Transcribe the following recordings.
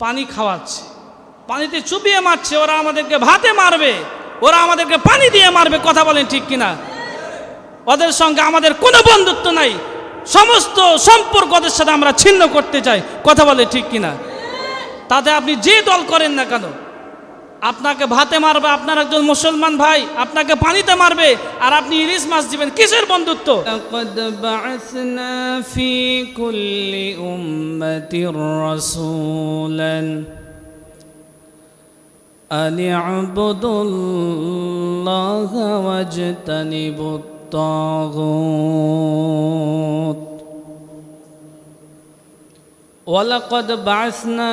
পানি খাওয়াচ্ছে। পানিতে চুপিয়ে মারছে, ওরা আমাদেরকে ভাতে মারবে, ওরা আমাদেরকে পানি দিয়ে মারবে, কথা বলেন ঠিক কিনা? ওদের সঙ্গে আমাদের কোনো বন্ধুত্ব নাই। সমস্ত সম্পর্ক ওদের সাথে আমরা ছিন্ন করতে চাই, কথা বলে ঠিক কিনা? তাতে আপনি যে দল করেন না কেন? আপনাকে ভাতে মারবে আপনার একজন মুসলমান ভাই আপনাকে পানিতে মারবে আর আপনি ইলিশ মাছ দিবেন কিসের বন্ধুত্ব لقد بعثنا في كل أمة رسولا أن اعبدوا الله واجتنبوا الطاغوت ولقد بعثنا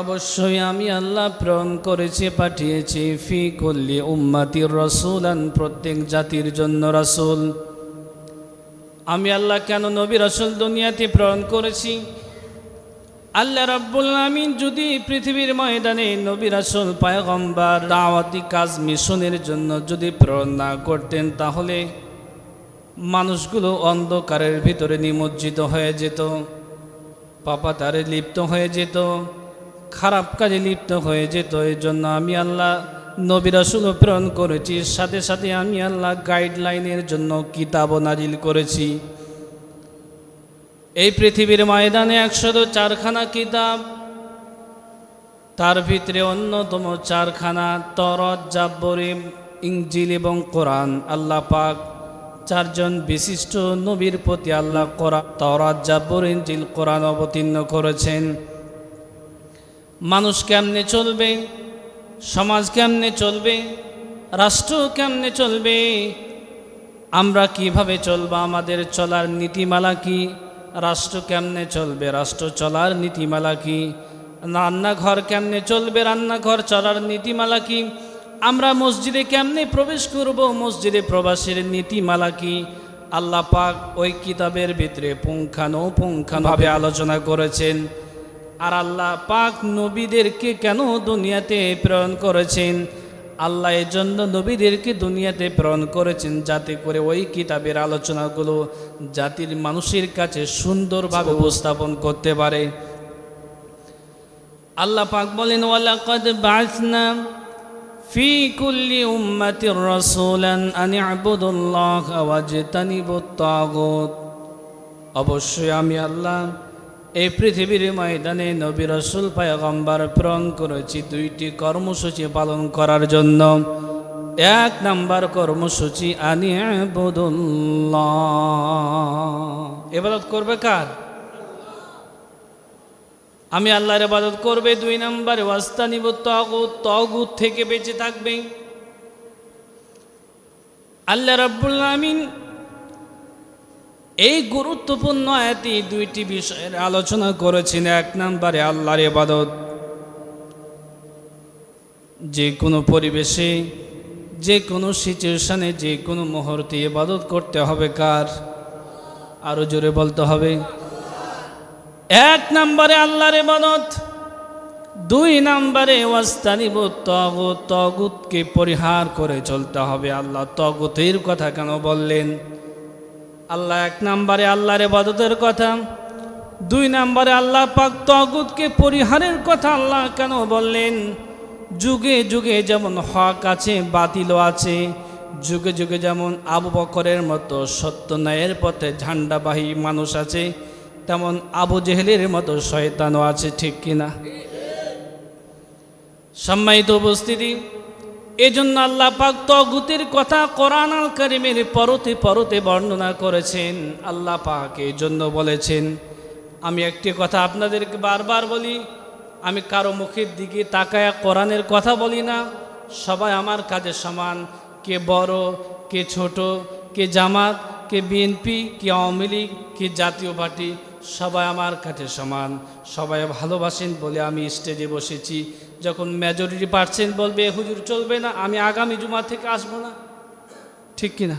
অবশ্যই আমি আল্লাহ প্রেরণ করেছি, পাঠিয়েছি, ফি কল্লি উম্মাতির রসুল আন প্রত্যেক জাতির জন্য রসুল। আমি আল্লাহ কেন নবী রসুল দুনিয়াতে প্রেরণ করেছি? আল্লাহ রব্বুল আমিন যদি পৃথিবীর ময়দানে নবী রাসুল, পায়গম্বার, দাওয়াতি কাজ, মিশনের জন্য যদি প্রেরণ না করতেন, তাহলে মানুষগুলো অন্ধকারের ভিতরে নিমজ্জিত হয়ে যেত, পাপাতারে লিপ্ত হয়ে যেত। খারাপ কাজে লিপ্ত হয়ে যেত। এই জন্য আমি আল্লাহ নবী রাসুল প্রেরণ করেছি। সাথে সাথে আমি আল্লাহ গাইডলাইনের জন্য কিতাবও নাজিল করেছি। এই পৃথিবীর ময়দানে একশত চারখানা কিতাব, তার ভিতরে অন্যতম চারখানা তরত, জাব্বরিম ইংজিল এবং কোরআন। আল্লাহ পাক চারজন বিশিষ্ট নবীর প্রতি আল্লাহ করা তরাত, জাব্বর ইঞ্জিল কোরআন অবতীর্ণ করেছেন। মানুষ কেমনে চলবে? সমাজ কেমনে চলবে? রাষ্ট্র কেমনে চলবে? আমরা কীভাবে চলবো? আমাদের চলার নীতিমালা কি? রাষ্ট্র কেমনে চলবে? রাষ্ট্র চলার নীতিমালা কি? রান্নাঘর কেমনে চলবে? রান্নাঘর চলার নীতিমালা কি? আমরা মসজিদে কেমনে প্রবেশ করব? মসজিদে প্রবাসের নীতিমালা কি? আল্লাহ পাক ওই কিতাবের ভিতরে পুঙ্খানো পুঙ্খানোভাবে আলোচনা করেছেন। আর আল্লাহ পাক নবীদেরকে কেন দুনিয়াতে প্রেরণ করেছেন? আল্লাহ এর জন্য নবীদেরকে দুনিয়াতে প্রেরণ করেছেন যাতে করে ওই কিতাবের আলোচনাগুলো জাতির মানুষের কাছে সুন্দরভাবে উপস্থাপন করতে পারে। আল্লাহ পাক বলেন, ওয়ালাকাদ বা'থনা ফি কুল্লি উম্মাতির রাসূলান আন ইবুদুল্লাহ ওয়াজতানিবুত তাগুত। অবশ্যই আমি আল্লাহ এই পৃথিবীর ময়দানে নবী রসুল পায়গম্বার প্রেরণ করেছি দুইটি কর্মসূচি পালন করার জন্য। এক নাম্বার কর্মসূচি, আনি এবাদত করবে কার? আমি আল্লাহর এবাদত করবে। দুই নাম্বারে ওয়াস্তা নিব তগুত তগুত থেকে বেঁচে থাকবে। আল্লাহ রাব্বুল আমিন এই গুরুত্বপূর্ণ আয়াতি দুইটি বিষয়ের আলোচনা করেছেন এক নম্বরে আল্লাহর ইবাদত। যে কোনো পরিবেশে, যে কোনো সিচুয়েশনে, যে কোনো মুহূর্তে ইবাদত করতে হবে কার? আরও জোরে বলতে হবে। এক নম্বরে আল্লাহর ইবাদত, দুই নম্বরে ওয়াস্তানিব তগুত, তগুতকে পরিহার করে চলতে হবে। আল্লাহ তগুতের কথা কেন বললেন? আল্লাহ এক নম্বরে আল্লাহর এবাদতের কথা, দুই নম্বরে আল্লাহ পাক তগুতকে পরিহারের কথা আল্লাহ কেন বললেন? যুগে যুগে যেমন হক আছে, বাতিলও আছে, যুগে যুগে যেমন আবু বকরের মতো সত্য ন্যায়ের পথে ঝান্ডাবাহী মানুষ আছে, তেমন আবু জেহেলের মতো শয়তানও আছে, ঠিক কিনা? সম্মানিত উপস্থিতি এজন্য আল্লাহ পাক তগুতের কথা কোরআন আল করিমের পরতে পরতে বর্ণনা করেছেন। আল্লাহ পাক এই জন্য বলেছেন, আমি একটি কথা আপনাদেরকে বারবার বলি, আমি কারও মুখের দিকে তাকায়া কোরআনের কথা বলি না। সবাই আমার কাজে সমান, কে বড়, কে ছোট, কে জামাত, কে বিএনপি, কে আওয়ামী লীগ, কে জাতীয় পার্টি, সবাই আমার কাছে সমান। সবাই ভালোবাসেন বলে আমি স্টেজে বসেছি। যখন মেজরিটি পার্সেন্ট বলবে, হুজুর চলবে না, আমি আগামী জুমা থেকে আসব না। ঠিক কিনা?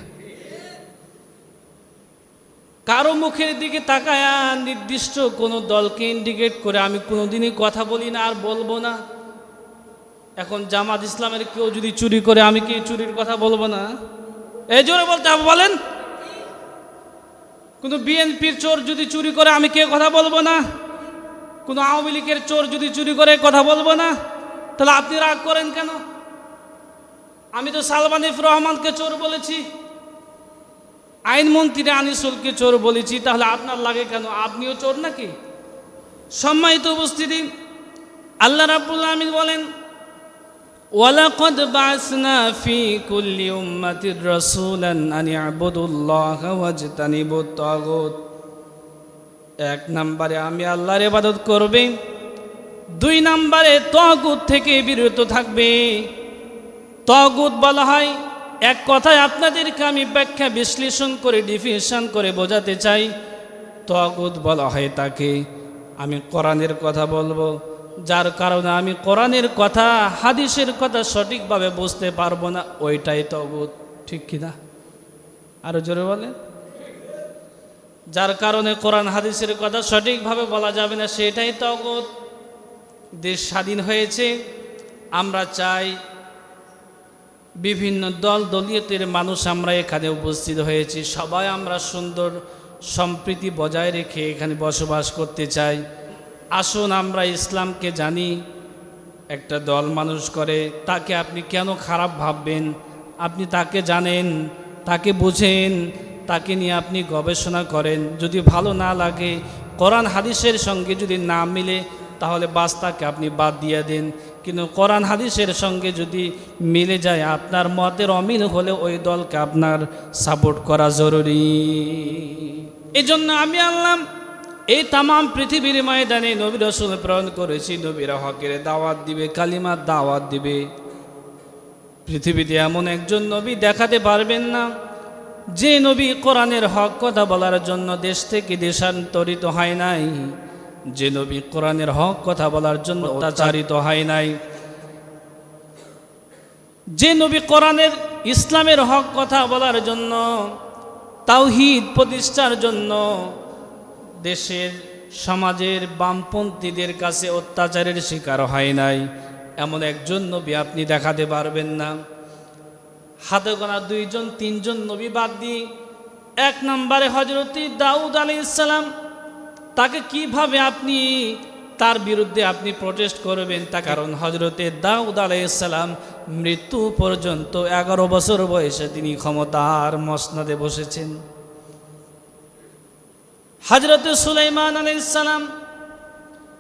কারও মুখের দিকে তাকায়া নির্দিষ্ট কোনো দলকে ইন্ডিকেট করে আমি কোনোদিনই কথা বলি না আর বলব না। এখন জামাত ইসলামের কেউ যদি চুরি করে, আমি কি চুরির কথা বলব না? এই জোরে বলতে বলেন। কিন্তু বিএনপির চোর যদি চুরি করে, আমি কে কথা বলব না? কোনো আওয়ামী লীগের চোর যদি চুরি করে কথা বলব না, তাহলে আপনি রাগ করেন কেন? আমি তো সালমান ইফ রহমানকে চোর বলেছি আইনমন্ত্রী আনিসুলকে চোর বলেছি, তাহলে আপনার লাগে কেন? আপনিও চোর নাকি? সম্মানিত উপস্থিতি, আল্লাহ রাব্বুল আমিন বলেন, ওয়ালাকাদ বাসনা ফি এক নম্বরে আমি আল্লাহর ইবাদত করবে, দুই নম্বরে তগুত থেকে বিরত থাকবে। তগুত বলা হয়, এক কথায় আপনাদেরকে আমি ব্যাখ্যা বিশ্লেষণ করে ডিফিনেশন করে বোঝাতে চাই। তগুত বলা হয় তাকে, আমি কোরআনের কথা বলব, যার কারণে আমি কোরআনের কথা, হাদিসের কথা সঠিকভাবে বুঝতে পারব না, ওইটাই তগুত, ঠিক কিনা আরও জোরে বলে যার কারণে কোরআন হাদিসের কথা সঠিকভাবে বলা যাবে না, সেটাই তগত। দেশ স্বাধীন হয়েছে, আমরা চাই বিভিন্ন দল দলীয়তের মানুষ আমরা এখানে উপস্থিত হয়েছি। সবাই আমরা সুন্দর সম্প্রীতি বজায় রেখে এখানে বসবাস করতে চাই। আসুন আমরা ইসলামকে জানি, একটা দল মানুষ করে, তাকে আপনি কেন খারাপ ভাববেন? আপনি তাকে জানেন, তাকে বুঝেন তাকে নিয়ে আপনি গবেষণা করেন। যদি ভালো না লাগে, কোরআন হাদিসের সঙ্গে যদি না মিলে, তাহলে বাস তাকে আপনি বাদ দিয়ে দেন। কিন্তু কোরআন হাদিসের সঙ্গে যদি মিলে যায়, আপনার মতের অমিল হলে ওই দলকে আপনার সাপোর্ট করা জরুরি। এই জন্য আমি আনলাম এই তামাম পৃথিবীর ময়দানে নবী রসুল প্রেরণ করেছি, নবীরা হকের দাওয়াত দিবে, কালিমার দাওয়াত দিবে। পৃথিবীতে এমন একজন নবী দেখাতে পারবেন না। যে নবী কোরআনের হক কথা বলার জন্য দেশ থেকে দেশান্তরিত হয় নাই, যে নবী কোরআনের হক কথা বলার জন্য অত্যাচারিত হয় নাই, যে নবী কোরআনের ইসলামের হক কথা বলার জন্য, তাওহিদ প্রতিষ্ঠার জন্য দেশের সমাজের বামপন্থীদের কাছে অত্যাচারের শিকার হয় নাই। এমন একজন নবী আপনি দেখাতে পারবেন না। হাতে গোনা দুইজন, তিনজন নবী বাদ দিয়ে এক নম্বরে হজরতি দাউদ আলী ইসলাম তাকে কীভাবে আপনি তার বিরুদ্ধে আপনি প্রটেস্ট করবেন? তা কারণ হজরতে দাউদ আলাইসাল্লাম মৃত্যু পর্যন্ত এগারো বছর বয়সে তিনি ক্ষমতার মসনাদে বসেছেন। হজরত সুলাইমান আলাইসাল্লাম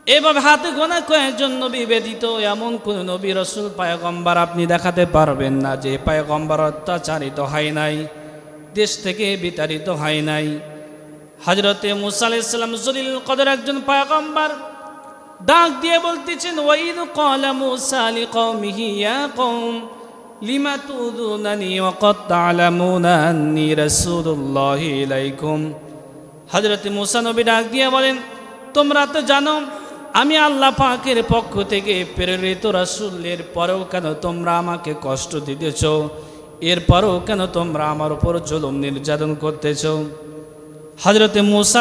এভাবে হাতে গোনা কয়েকজন নবী ব্যতীত এমন কোন নবী রসুল পায়গম্বার আপনি দেখাতে পারবেন না যে পায়গম্বার অত্যাচারিত হয় নাই, দেশ থেকে বিতাড়িত হয় নাই। হজরতে মুসা আলাইসাল্লাম জলিল কদর একজন পায়গম্বার ডাক দিয়ে বলতেছেন, ওয়াইদ ক্বালা মুসা লিকওমিহি, ইয়া কওম, লিমা তুযুনানি ওয়া ক্বাদ তা'লামুনা আন্নী রাসূলুল্লাহি ইলাইকুম? হযরত মুসা নবী ডাক দিয়ে বলেন, তোমরা তো জানো আমি আল্লাহ পাকের পক্ষ থেকে প্রেরিত রাসূলের পরেও কেন তোমরা আমাকে কষ্ট দিতেছ? এরপরেও কেন তোমরা আমার উপর জুলুম নির্যাতন করতেছ? হজরতে মুসা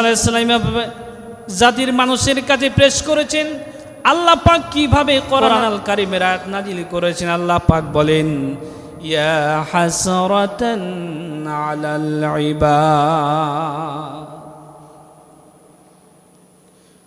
জাতির মানুষের কাছে প্রেস করেছেন। আল্লাহ পাক কীভাবে কোরআন কারিমের আয়াত নাজিল করেছেন আল্লাহ পাক বলেন, ইয়া হাসরাতান আলাল ইবাদ।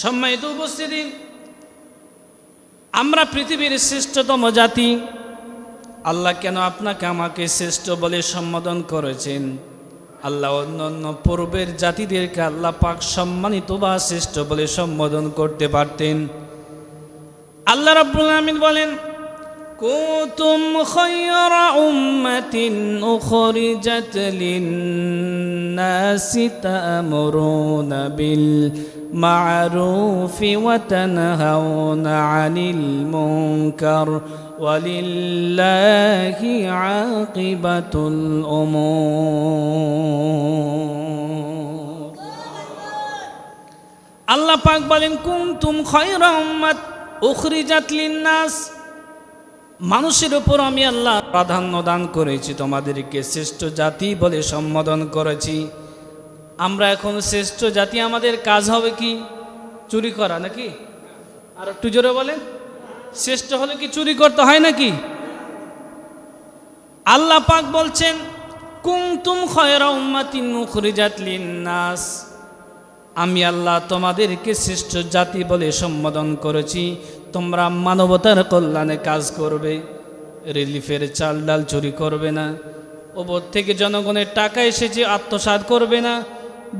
সম্মানিত উপস্থিতি, আমরা পৃথিবীর শ্রেষ্ঠতম জাতি। আল্লাহ কেন আপনাকে আমাকে শ্রেষ্ঠ বলে সম্বোধন করেছেন? আল্লাহ অন্য অন্য পূর্বের জাতিদেরকে আল্লাহ পাক সম্মানিত বা শ্রেষ্ঠ বলে সম্বোধন করতে পারতেন। আল্লাহ রাব্বুল আমিন বলেন, কুতুম খায়রা উম্মাতিন উখরিজাত লিন-নাসি তা'মুরুনা বিল মা'রুফি ওয়া তানহাউনা 'আনিল মুনকার ولله عاقبة الأمور আল্লাহ পাক বলেন কুমতুম খয়রা উম্মাত উখরিজাত লিন্নাস মানুষের উপর আমি আল্লাহ প্রাধান্য দান করেছি তোমাদেরকে শ্রেষ্ঠ জাতি বলে সম্বোধন করেছি আমরা এখন শ্রেষ্ঠ জাতি, আমাদের কাজ হবে কি? চুরি করা, নাকি? আর একটু জোরে বলেন। শ্রেষ্ঠ হলে কি চুরি করতে হয় নাকি? আল্লাহ পাক বলছেন কুমতুম খয়রা উম্মাতিন লিন্নাস। আমি আল্লাহ তোমাদেরকে শ্রেষ্ঠ জাতি বলে সম্বোধন করেছি। তোমরা মানবতার কল্যাণে কাজ করবে, রিলিফের চাল ডাল চুরি করবে না, ওপর থেকে জনগণের টাকা এসেছে, আত্মসাৎ করবে না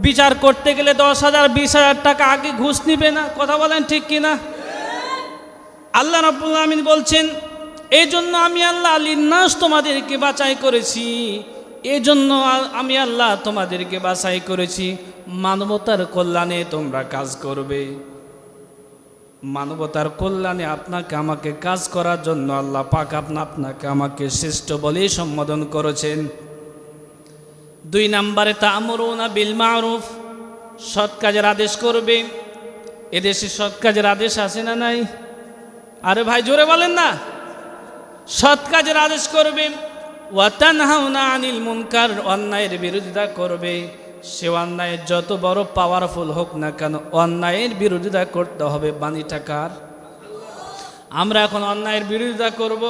বিচার করতে গেলে দশ হাজার, বিশ হাজার টাকা আগে ঘুষ নিবে না? কথা বলেন ঠিক কিনা? আল্লাহ রাব্বুল আমিন বলছেন এই জন্য আমি আল্লাহ লিন্নাস তোমাদেরকে বাছাই করেছি। এই জন্য আমি আল্লাহ তোমাদেরকে বাছাই করেছি। মানবতার কল্যাণে তোমরা কাজ করবে। মানবতার কল্যাণে আপনাকে আমাকে কাজ করার জন্য আল্লাহ পাক আপনা আপনাকে আমাকে শ্রেষ্ঠ বলেই সম্বোধন করেছেন। দুই নম্বরে তা আমরুনা বিল মারুফ, সৎ কাজের আদেশ করবে। এদেশে সৎ কাজের আদেশ আছে না নাই? আরে ভাই, জোরে বলেন না। সৎ কাজের আদেশ করবে। ওয়াতানহাউনা আনিল মুনকার, অন্যায়ের বিরোধিতা করবে। সে অন্যায়ের যত বড় পাওয়ারফুল হোক না কেন, অন্যায়ের বিরোধিতা করতে হবে। বাণী টাকার আমরা এখন অন্যায়ের বিরোধিতা করব।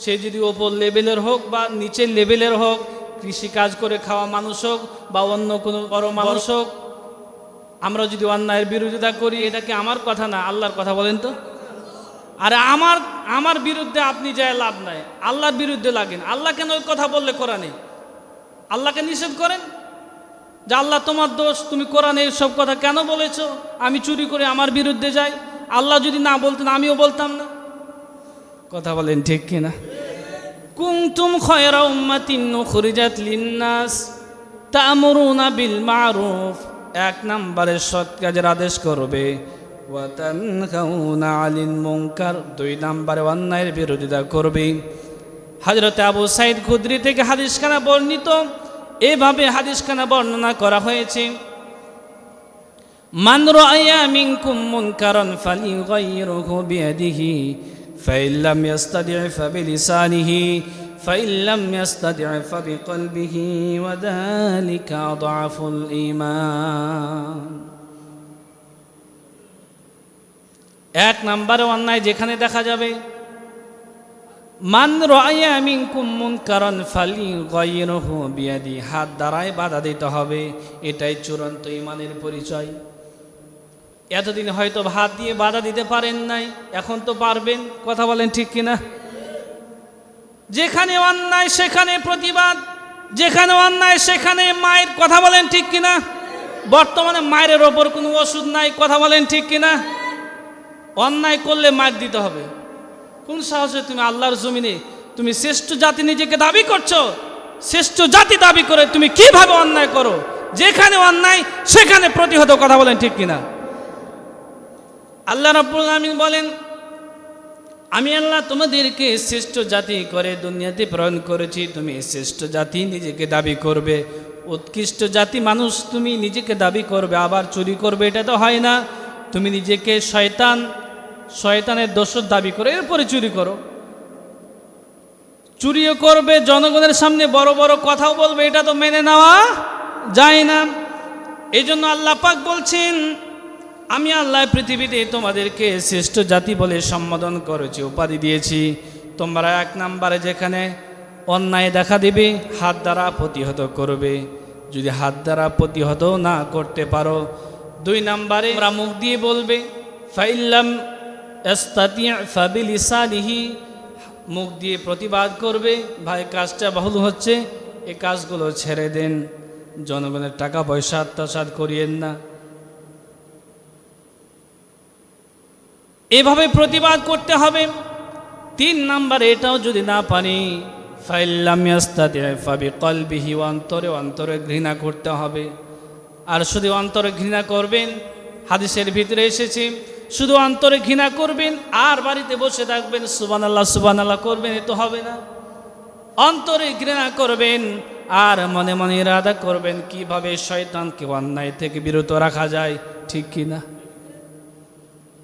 সে যদি ওপর লেভেলের হোক বা নিচের লেভেলের হোক কৃষি কাজ করে খাওয়া মানুষ হোক বা অন্য কোনো বড় মানুষ হোক, আমরা যদি অন্যায়ের বিরোধিতা করি, এটা কি আমার কথা না আল্লাহর কথা বলেন তো? আরে আমার আমার বিরুদ্ধে আপনি যায় লাভ নাই, আল্লাহর বিরুদ্ধে লাগেন। আল্লাহ কেন ওই কথা বললে কোরআনে? আল্লাহকে নিষেধ করেন? যে আল্লাহ তোমার দোষ, তুমি কোরআনে সব কথা কেন বলেছ? আমি চুরি করে আমার বিরুদ্ধে যাই। আল্লাহ যদি না বলতেন, আমিও বলতাম না। কথা বলেন ঠিক কিনা? কুমতুম খয়রা উম্মাতিন উখরিজাত লিন্নাস তা'মুরুনা বিল মারুফ। এক নম্বরে সৎ কাজের আদেশ করবে। দুই নম্বরে অন্যায়ের বিরোধিতা করবে। হযরত আবু সাইদ খুদরি থেকে হাদিসখানা বর্ণিত। এভাবে হাদিসখানা বর্ণনা করা হয়েছে। মান রাআয়া মিনকুম মুনকারান ফালিয়ুগাইয়িরহু বিয়াদিহি। লাম ইয়াস্তাদি' ফাবিলিসানিহি ফাইন লাম ইয়াস্তাদি' ফাবিকলবিহি ওয়া যালিকা আদআফুল ঈমান এক নম্বরে অন্যায় যেখানে দেখা যাবে, মান রায়া মিনকুম মুনকারান ফালিয়ুগাইয়িরহু বিয়াদি হাত দ্বারাই বাধা দিতে হবে, এটাই চূড়ান্ত ঈমানের পরিচয়। এতদিন হয়তো ভাত দিয়ে বাধা দিতে পারেন নাই, এখন তো পারবেন, কথা বলেন ঠিক কিনা? যেখানে অন্যায়, সেখানে প্রতিবাদ, যেখানে অন্যায়, সেখানে মায়ের, কথা বলেন ঠিক কিনা? বর্তমানে মায়ের ওপর কোনো ওষুধ নাই, কথা বলেন ঠিক কিনা? অন্যায় করলে মার দিতে হবে। কোন সাহসে তুমি আল্লাহর জমিনে তুমি শ্রেষ্ঠ জাতি নিজেকে দাবি করছ? শ্রেষ্ঠ জাতি দাবি করে তুমি কীভাবে অন্যায় করো? যেখানে অন্যায়, সেখানে প্রতিহত, কথা বলেন ঠিক কিনা? আল্লাহ রাব্বুল আমিন বলেন, আমি আল্লাহ তোমাদেরকে শ্রেষ্ঠ জাতি করে দুনিয়াতে প্রেরণ করেছি। তুমি শ্রেষ্ঠ জাতি নিজেকে দাবি করবে। উৎকৃষ্ট জাতি মানুষ তুমি নিজেকে দাবি করবে। আবার চুরি করবে, এটা তো হয় না। তুমি নিজেকে শয়তান, শয়তানের দোষর দাবি করে এরপরে চুরি করো। চুরিও করবে, জনগণের সামনে বড় বড় কথাও বলবে, এটা তো মেনে নেওয়া যায় না। এই জন্য আল্লাহ পাক বলছেন আমি আল্লাহ পৃথিবীতে তোমাদেরকে শ্রেষ্ঠ জাতি বলে সম্বোধন করেছি, উপাধি দিয়েছি। তোমরা এক নাম্বারে যেখানে অন্যায় দেখা দিবে, হাত দ্বারা প্রতিহত করবে। যদি হাত দ্বারা প্রতিহত না করতে পারো, দুই নাম্বারে তোমরা মুখ দিয়ে বলবে, ফাইল্লাম ফাবিলিসানিহি। মুখ দিয়ে প্রতিবাদ করবে, ভাই, কাজটা বহুল হচ্ছে, এ কাজগুলো ছেড়ে দেন। জনগণের টাকা পয়সা আত্মসাৎ করিয়েন না। এভাবে প্রতিবাদ করতে হবে। তিন নাম্বার এটাও যদি না পারি ফাইল্লামিয়াস্তাদি কলবিহি অন্তরে অন্তরে ঘৃণা করতে হবে। আর শুধু অন্তরে ঘৃণা করবেন, হাদিসের ভিতরে এসেছি, শুধু অন্তরে ঘৃণা করবেন, আর বাড়িতে বসে থাকবেন সুবান আল্লাহ সুবান আল্লাহ করবেন, এ তো হবে না। অন্তরে ঘৃণা করবেন, আর মনে মনে ইরাদা করবেন, কীভাবে শয়তানকে অন্যায় থেকে বিরত রাখা যায়, ঠিক কি না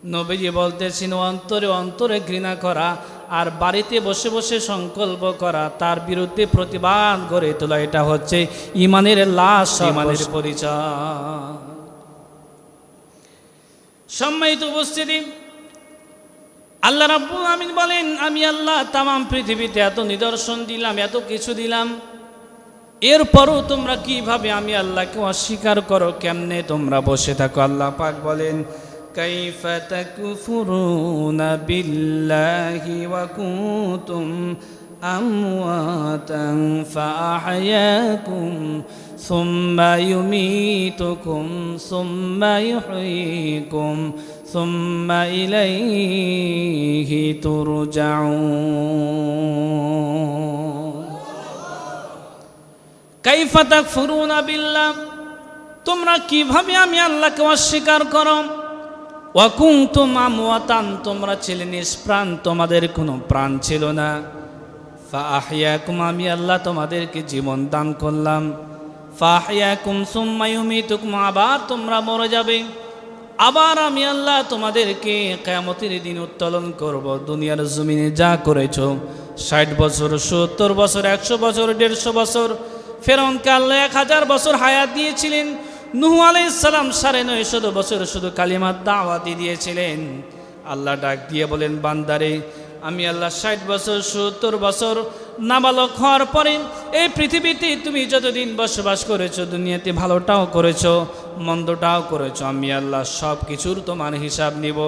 নবীজি বলতেছেন অন্তরে অন্তরে ঘৃণা করা আর বাড়িতে বসে বসে সংকল্প করা তার বিরুদ্ধে প্রতিবাদ গড়ে তোলা এটা হচ্ছে ইমানের লাশ ইমানের পরিচয় সম্মানিত উপস্থিতি আল্লাহ রাব্বুল আমিন বলেন আমি আল্লাহ তামাম পৃথিবীতে এত নিদর্শন দিলাম এত কিছু দিলাম এরপরও তোমরা কীভাবে আমি আল্লাহকে অস্বীকার করো কেমনে তোমরা বসে থাকো? আল্লাহ পাক বলেন كيف تكفرون بالله وكنتم أمواتا فأحياكم ثم يميتكم ثم يحييكم ثم إليه ترجعون كيف تكفرون بالله তোমরা কিভাবে আমি আল্লাহকে অস্বীকার করো ওয়াকুংতুম আমওয়াতান, তোমরা ছিলে নিষ্প্রাণ, তোমাদের কোনো প্রাণ ছিল না। ফাহিয়াকুম আমি আল্লাহ তোমাদেরকে জীবন দান করলাম। ফাহিয়াকুম সুম্মা ইউমিতুকুম, আবার তোমরা মরে যাবে। আবার আমি আল্লাহ তোমাদেরকে কেয়ামতের দিন উত্তোলন করব। দুনিয়ার জমিনে যা করেছ, ষাট বছর, সত্তর বছর, একশো বছর, দেড়শো বছর, ফেরনকে আল্লাহ এক হাজার বছর হায়াত দিয়েছিলেন। নুহু আলাইসালাম সাড়ে নয়শত বছর শুধু কালিমার দাওয়াতি দিয়েছিলেন। আল্লাহ ডাক দিয়ে বলেন, বান্দারে, আমি আল্লাহ ষাট বছর, সত্তর বছর নাবালক হওয়ার পরে এই পৃথিবীতে তুমি যতদিন বসবাস করেছ, দুনিয়াতে ভালোটাও করেছ, মন্দটাও করেছ, আমি আল্লাহ সব কিছুর তোমার হিসাব নিব।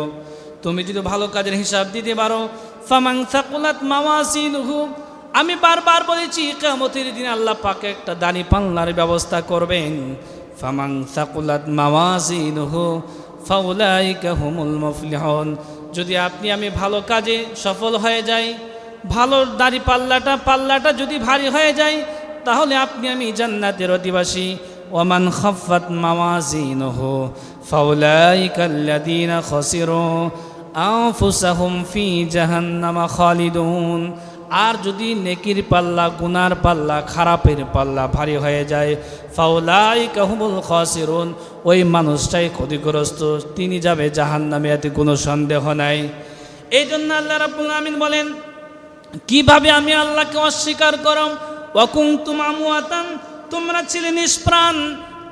তুমি যদি ভালো কাজের হিসাব দিতে পারো ফামাং সাকুলাত আমি বারবার বলেছি কেমতির দিন আল্লাহ পাকে একটা দানি পাল্লার ব্যবস্থা করবেন। ফামাং সাকুলাত মাওয়াসিনহু ফাউলাইকা হুমুল মুফলিহুন। যদি আপনি আমি ভালো কাজে সফল হয়ে যাই ভালো দাড়ি পাল্লাটা পাল্লাটা যদি ভারী হয়ে যায়, তাহলে আপনি আমি জান্নাতের অধিবাসী। ওমান খফাত মাওয়াজিনহু, ফাউলাইকা আল্লাযীনা খাসিরু আনফুসাহুম ফি জাহান্নামা খালিদুন। আর যদি নেকির পাল্লা, গুনার পাল্লা, খারাপের পাল্লা ভারী হয়ে যায় ফাউলাই কাহুমুল খাসিরুন, ওই মানুষটাই ক্ষতিগ্রস্ত, তিনি যাবে জাহান নামে এতে কোনো সন্দেহ নাই। এই জন্য আল্লাহ রাব্বুল আমিন বলেন, কীভাবে আমি আল্লাহকে অস্বীকার করম? ওয়াকুং তুমামুয়াতান তোমরা ছিলে নিষ্প্রাণ,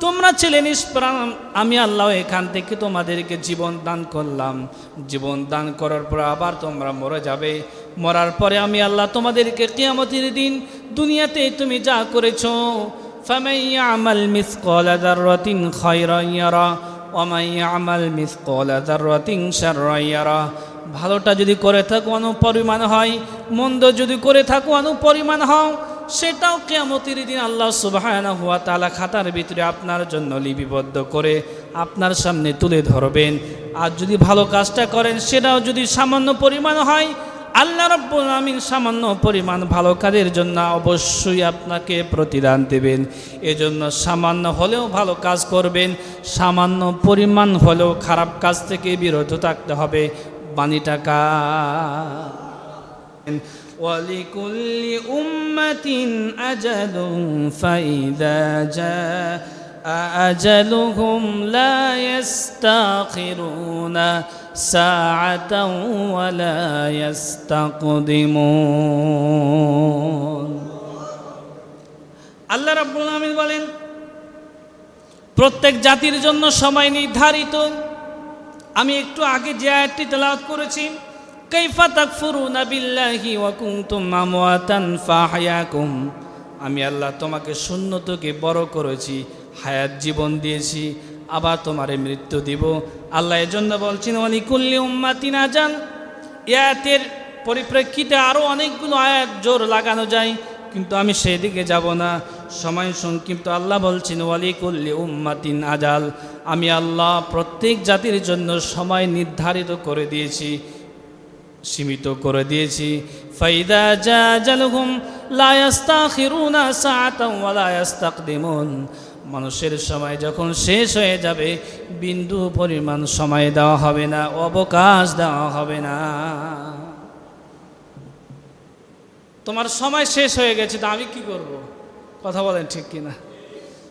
তোমরা ছিলে নিষ্প্রাণ, আমি আল্লাহ এখান থেকে তোমাদেরকে জীবন দান করলাম। জীবন দান করার পর আবার তোমরা মরে যাবে। মরার পরে আমি আল্লাহ তোমাদেরকে কিয়ামতির দিন দুনিয়াতে তুমি যা করেছ ফামাইয়া আমাল মিস কলাদার অমাইয়া আমাল মিস কলাদার ভালোটা যদি করে থাকো, অনুপরিমাণ হয়, মন্দ যদি করে থাকো, অনুপরিমাণ হও, সেটাও কেমতির দিন আল্লাহ সুবাহানা হুয়া তালা খাতার ভিতরে আপনার জন্য লিপিবদ্ধ করে আপনার সামনে তুলে ধরবেন। আর যদি ভালো কাজটা করেন, সেটাও যদি সামান্য পরিমাণ হয় আল্লাহ রব্বুল আমিন সামান্য পরিমাণ ভালো কাজের জন্য অবশ্যই আপনাকে প্রতিদান দেবেন এজন্য সামান্য হলেও ভালো কাজ করবেন সামান্য পরিমাণ হলেও খারাপ কাজ থেকে বিরত থাকতে হবে বাণী টাকা ولكل أمة أجل فإذا جاء أجلهم لا يستأخرون ساعة ولا يستقدمون আল্লাহ রাব্বুল আমিন বলেন প্রত্যেক জাতির জন্য সময় নির্ধারিত আমি একটু আগে যে আয়াতটি তেলাওয়াত করেছি কাইফা তাকফুরুনা বিল্লাহি ওয়া কুনতুম আমওয়াতান ফাহয়াকুম আমি আল্লাহ তোমাকে শূন্যতকে বড় করেছি হায়াত জীবন দিয়েছি আবার তোমারে মৃত্যু দিব। আল্লাহ এজন্য বলছেন, অলিকুল্লি না যান ইয়াতের পরিপ্রেক্ষিতে আরও অনেকগুলো আয়াত জোর লাগানো যায়, কিন্তু আমি সেদিকে যাব না। সময় সংক্ষিপ্ত আল্লাহ বলছেন ওয়ালিকুল্লি উম্মাতিন আজাল। আমি আল্লাহ প্রত্যেক জাতির জন্য সময় নির্ধারিত করে দিয়েছি, সীমিত করে দিয়েছি। ফাইদা যা জালহুম লায়াস্তাখিরুনা সাআতাও ওয়া ইস্তাকদিমুন মানুষের সময় যখন শেষ হয়ে যাবে, বিন্দু পরিমাণ সময় দেওয়া হবে না, অবকাশ দেওয়া হবে না। তোমার সময় শেষ হয়ে গেছে, তা আমি কি করব? কথা বলেন ঠিক কিনা?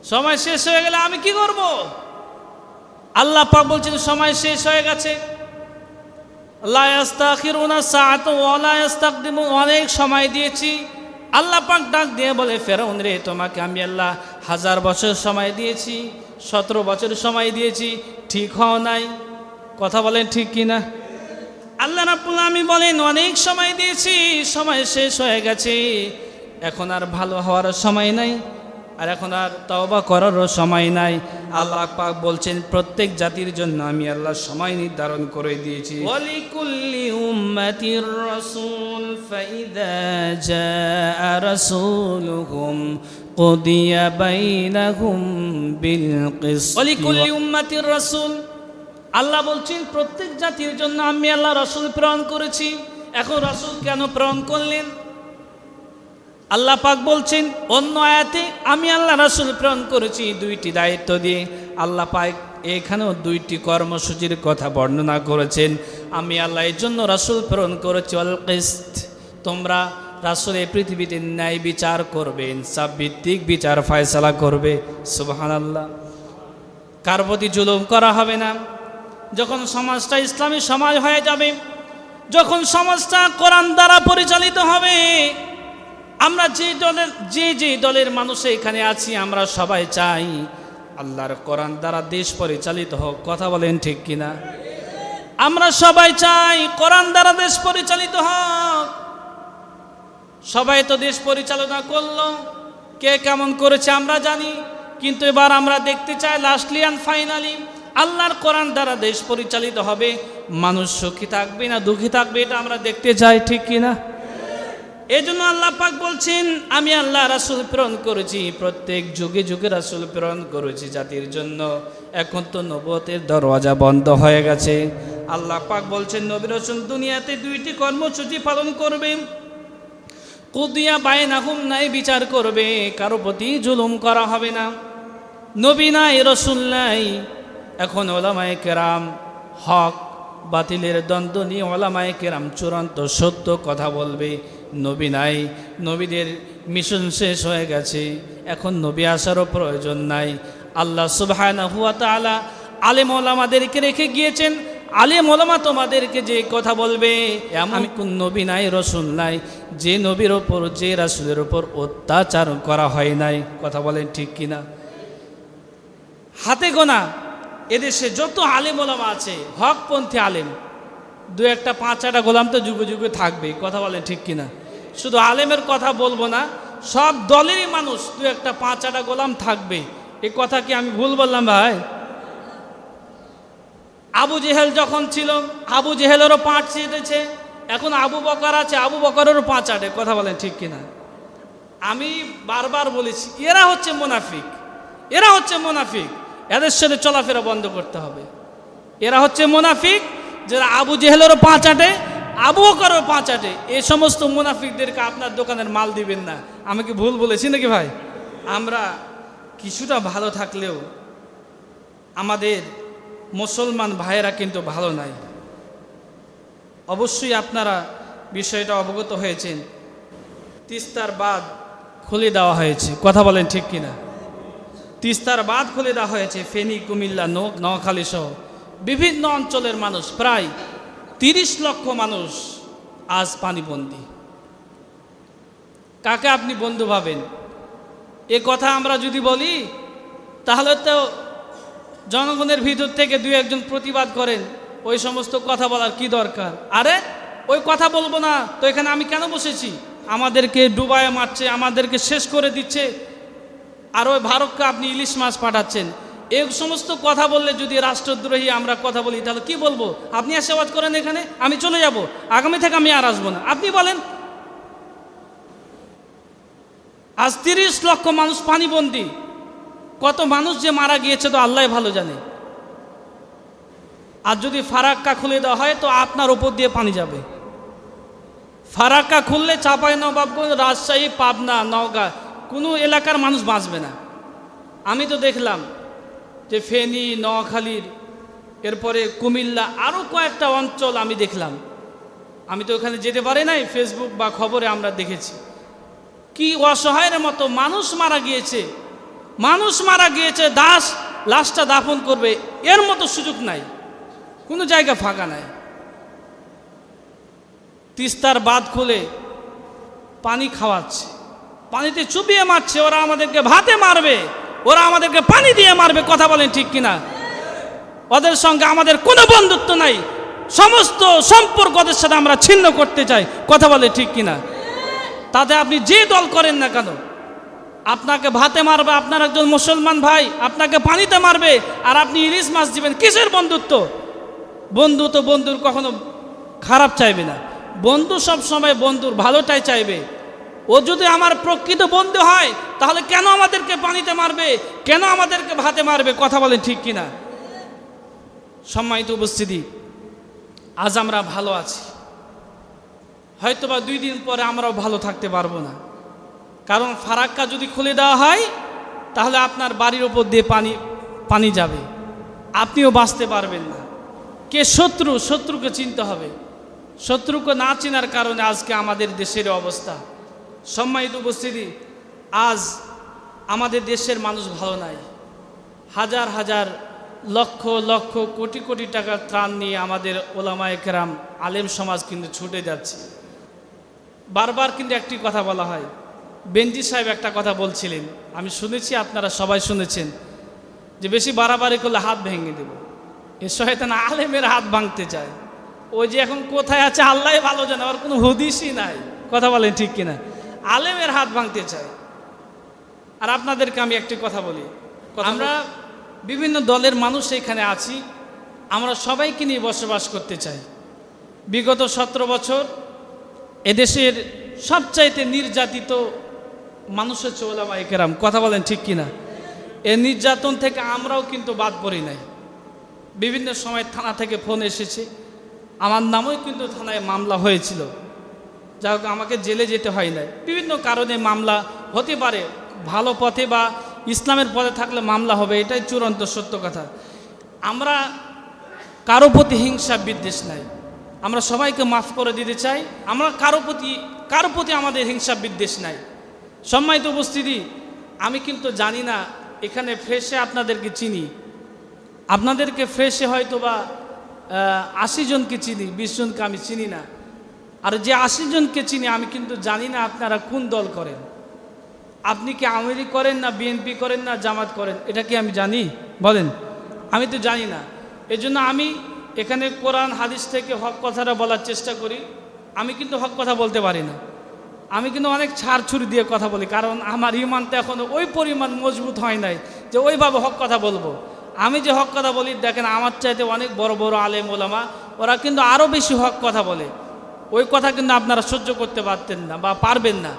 সময় শেষ হয়ে গেলে আমি কি করব? আল্লাহ পাক বলছেন, সময় শেষ হয়ে গেছে। অনেক সময় দিয়েছি। আল্লাহ পাক ডাক দিয়ে বলে, ফেরাউন রে, তোমাকে আমি আল্লাহ হাজার বছর সময় দিয়েছি, সতেরো বছর সময় দিয়েছি, ঠিক হও নাই। কথা বলেন ঠিক কি না আল্লাহ রাব্বুল আমি বলেন, অনেক সময় দিয়েছি, সময় শেষ হয়ে গেছে। এখন আর ভালো হওয়ার সময় নাই, আর এখন আর তওবা করারও সময় নাই। আল্লাহ পাক বলছেন, প্রত্যেক জাতির জন্য আমি আল্লাহ সময় নির্ধারণ করে দিয়েছি। ওয়ালিকুল্লি উম্মাতির রাসূল, ফাইদা জাআ রাসূলুহুম বাইনাহুম বিল কিসত ওয়ালিকুল্লি উম্মাতির রাসূল আল্লাহ বলছেন প্রত্যেক জাতির জন্য আমি আল্লাহ রসুল প্রেরণ করেছি। এখন রসুল কেন প্রেরণ করলেন? আল্লাহ পাক বলছেন অন্য আয়াতে আমি আল্লাহ রসুল প্রেরণ করেছি দুইটি দায়িত্ব দিয়ে। আল্লাহ পাক এখানেও দুইটি কর্মসূচির কথা বর্ণনা করেছেন। আমি আল্লাহ এর জন্য রাসুল প্রেরণ করেছি অল তোমরা রাসুল এই পৃথিবীতে ন্যায় বিচার করবে, ইনসাফ ভিত্তিক বিচার ফয়সালা করবে সুবহান আল্লাহ কার প্রতি জুলুম করা হবে না? যখন সমাজটা ইসলামী সমাজ হয়ে যাবে, যখন সমাজটা কোরআন দ্বারা পরিচালিত হবে, আমরা যে দলের, যে যে দলের মানুষ এখানে আছি, আমরা সবাই চাই আল্লাহর কোরআন দ্বারা দেশ পরিচালিত হোক, কথা বলেন ঠিক কিনা? আমরা সবাই চাই কোরআন দ্বারা দেশ পরিচালিত হোক। সবাই তো দেশ পরিচালনা করল। কে কেমন করেছে আমরা জানি, কিন্তু এবার আমরা দেখতে চাই লাস্টলি অ্যান্ড ফাইনালি আল্লাহর কোরআন দ্বারা দেশ পরিচালিত হবে। মানুষ সুখী থাকবে না দুঃখী থাকবে, এটা আমরা দেখতে চাই, ঠিক কিনা এই জন্য আল্লাহ পাক বলছেন, আমি আল্লাহ রাসুল প্রেরণ করেছি, প্রত্যেক যুগে যুগে রাসুল প্রেরণ করেছি জাতির জন্য। এখন তো নবতের দরওয়াজা বন্ধ হয়ে গেছে। আল্লাহ পাক বলছেন, নবী রসুল দুনিয়াতে দুইটি কর্মসূচি পালন করবে কুদিয়া বায়নাহুম নাই বিচার করবে, কারও প্রতি জুলুম করা হবে না। নবী নাই, রসুল নাই, এখন ওলামায় কেরাম হক, বাতিলের দ্বন্দ্ব নিয়ে ওলামায় কেরাম চূড়ান্ত সত্য কথা বলবে। নবী নাই, নবীদের মিশন শেষ হয়ে গেছে, এখন নবী আসারও প্রয়োজন নাই। আল্লাহ তালা আলেম ওলামাদেরকে রেখে গিয়েছেন আলেম ওলামা তোমাদেরকে যে কথা বলবে এমন কোন নবী নাই রসুল নাই যে নবীর ওপর যে রাসুলের ওপর অত্যাচার করা হয় নাই। কথা বলেন ঠিক কিনা? হাতে গোনা এদেশে যত আলেম ওলামা আছে হকপন্থী আলেম দু একটা পাঁচ আটা গোলাম তো যুগে যুগে থাকবে কথা বলেন ঠিক কিনা? শুধু আলেমের কথা বলব না সব দলেরই মানুষ দু একটা পাঁচ আটা গোলাম থাকবে। এ কথা কি আমি ভুল বললাম ভাই? আবু জেহেল যখন ছিল, আবু জেহেলেরও পাঁচ ছিটেছে এখন আবু বকর আছে, আবু বকরেরও পাঁচ আটে, কথা বলেন ঠিক কিনা? আমি বারবার বলেছি, এরা হচ্ছে মোনাফিক, এরা হচ্ছে মোনাফিক, এদের সাথে চলাফেরা বন্ধ করতে হবে। এরা হচ্ছে মোনাফিক, যারা আবু জেহেলেরও পাঁচ আটে, আবু বকরেরও পাঁচ আটে এই সমস্ত মোনাফিকদেরকে আপনার দোকানের মাল দিবেন না। আমি কি ভুল বলেছি নাকি ভাই? আমরা কিছুটা ভালো থাকলেও আমাদের মুসলমান ভাইয়েরা কিন্তু ভালো নাই। অবশ্যই আপনারা বিষয়টা অবগত হয়েছেন। তিস্তার বাদ খুলে দেওয়া হয়েছে। কথা বলেন ঠিক কিনা? তিস্তার বাদ খুলে দেওয়া হয়েছে ফেনী, কুমিল্লা নোয়াখালী সহ বিভিন্ন অঞ্চলের মানুষ। প্রায় তিরিশ লক্ষ মানুষ আজ পানিবন্দী। কাকে আপনি বন্ধু ভাবেন? এ কথা আমরা যদি বলি, তাহলে তো জনগণের ভিতর থেকে দুই একজন প্রতিবাদ করেন, ওই সমস্ত কথা বলার কি দরকার? আরে, ওই কথা বলব না, তো এখানে আমি কেন বসেছি? আমাদেরকে ডুবায় মারছে, আমাদেরকে শেষ করে দিচ্ছে। আর ওই ভারতকে আপনি ইলিশ মাছ পাঠাচ্ছেন। এই সমস্ত কথা বললে যদি রাষ্ট্রদ্রোহী আমরা কথা বলি, তাহলে কি বলব? আপনি আওয়াজ করেন এখানে? আমি চলে যাব। আগামী থেকে আমি আর আসব না। আপনি বলেন। আজ তিরিশ লক্ষ মানুষ পানিবন্দী। কত মানুষ যে মারা গিয়েছে তো আল্লাহ ভালো জানে। আর যদি ফারাক্কা খুলে দেওয়া হয় তো আপনার ওপর দিয়ে পানি যাবে। ফারাক্কা খুললে চাপাই নবাবগঞ্জ, রাজশাহী, পাবনা, নওগাঁ, কোনো এলাকার মানুষ বাঁচবে না। আমি তো দেখলাম যে ফেনী, নোয়াখালীর, এরপরে কুমিল্লা আরও কয়েকটা অঞ্চল আমি দেখলাম। আমি তো ওখানে যেতে পারি নাই ফেসবুক বা খবরে আমরা দেখেছি। কি অসহায়ের মতো মানুষ মারা গিয়েছে। মানুষ মারা গিয়েছে, দাস লাশটা দাফন করবে, এর মতো সুযোগ নাই। কোনো জায়গা ফাঁকা নাই। তিস্তার বাদ খুলে পানি খাওয়াচ্ছে। পানিতে চুবিয়ে মারছে, ওরা আমাদেরকে ভাতে মারবে, ওরা আমাদেরকে পানি দিয়ে মারবে, কথা বলেন ঠিক কিনা? ওদের সঙ্গে আমাদের কোনো বন্ধুত্ব নাই। সমস্ত সম্পর্ক ওদের সাথে আমরা ছিন্ন করতে চাই, কথা বলে ঠিক কিনা? তাতে আপনি যে দল করেন না কেন আপনাকে ভাতে মারবে, আপনার একজন মুসলমান ভাই আপনাকে পানিতে মারবে, আর আপনি ইলিশ মাছ দিবেন। কিসের বন্ধুত্ব? বন্ধু তো বন্ধুর কখনো খারাপ চাইবে না। বন্ধু সব সময় বন্ধুর ভালোটাই চাইবে। ও যদি আমার প্রকৃত বন্ধু হয়, তাহলে কেন আমাদেরকে পানিতে মারবে? কেন আমাদেরকে ভাতে মারবে? কথা বলেন ঠিক কিনা? সম্মানিত উপস্থিতি, আজ আমরা ভালো আছি। হয়তোবা দুই দিন পরে আমরাও ভালো থাকতে পারব না। কারণ ফারাক্কা যদি খুলে দেওয়া হয়, তাহলে আপনার বাড়ির ওপর দিয়ে পানি পানি যাবে। আপনিও বাঁচতে পারবেন না। কে শত্রু? শত্রুকে চিনতে হবে। শত্রুকে না চেনার কারণে আজকে আমাদের দেশের অবস্থা। সম্মানিত উপস্থিতি, আজ আমাদের দেশের মানুষ ভালো নাই। হাজার হাজার, লক্ষ লক্ষ, কোটি কোটি টাকার ত্রাণ নিয়ে আমাদের ওলামায়ে কেরাম, আলেম সমাজ কিন্তু ছুটে যাচ্ছে। বারবার কিন্তু একটি কথা বলা হয় বেঞ্জি সাহেব একটা কথা বলছিলেন। আমি শুনেছি আপনারা সবাই শুনেছেন যে বেশি বাড়াবাড়ি করলে হাত ভেঙে দেব। এ শয়তান আলেমের হাত ভাঙতে চায়। ওই যে এখন কোথায় আছে আল্লাহ ভালো জানে আর কোনো হদিসই নাই। কথা বলেন ঠিক কিনা? আলেমের হাত ভাঙতে চায়। আর আপনাদেরকে আমি একটি কথা বলি। আমরা বিভিন্ন দলের মানুষ এখানে আছি আমরা সবাইকে নিয়ে বসবাস করতে চাই। বিগত সতেরো বছর এদেশের সবচাইতে নির্যাতিত মানুষ হচ্ছে ওলামা কেরাম কথা বলেন ঠিক কিনা? এ নির্যাতন থেকে আমরাও কিন্তু বাদ পড়ি নাই। বিভিন্ন সময় থানা থেকে ফোন এসেছে। আমার নামেও কিন্তু থানায় মামলা হয়েছিল। যা হোক, আমাকে জেলে যেতে হয় নাই। বিভিন্ন কারণে মামলা হতে পারে, ভালো পথে বা ইসলামের পথে থাকলে মামলা হবে, এটাই চূড়ান্ত সত্য কথা। আমরা কারও প্রতি হিংসা বিদ্বেষ নাই। আমরা সবাইকে মাফ করে দিতে চাই। আমরা কারও প্রতি কারও প্রতি আমাদের হিংসা বিদ্বেষ নাই। সম্মানিত উপস্থিতি, আমি কিন্তু জানি না, এখানে ফ্রেশে আপনাদেরকে চিনি। আপনাদেরকে ফ্রেশে হয়তো বা আশি জনকে চিনি, বিশ জনকে আমি চিনি না। আর যে আশি জনকে চিনি, আমি কিন্তু জানি না আপনারা কোন দল করেন। আপনি কি আওয়ামী করেন না বিএনপি করেন না জামাত করেন, এটা কি আমি জানি? বলেন। আমি তো জানি না। এজন্য আমি এখানে কোরআন, হাদিস থেকে হক কথাটা বলার চেষ্টা করি। আমি কিন্তু হক কথা বলতে পারি না। আমি কিন্তু অনেক ছাড় ছুরি দিয়ে কথা বলি, কারণ আমার ইমানটা এখনও ওই পরিমাণ মজবুত হয় নাই যে ওইভাবে হক কথা বলব। আমি যে হক কথা বলি, দেখেন আমার চাইতে অনেক বড় বড় আলেম ওলামা, ওরা কিন্তু আরও বেশি হক কথা বলে। ওই কথা কিন্তু আপনারা সহ্য করতে পারতেন না বা পারবেন না।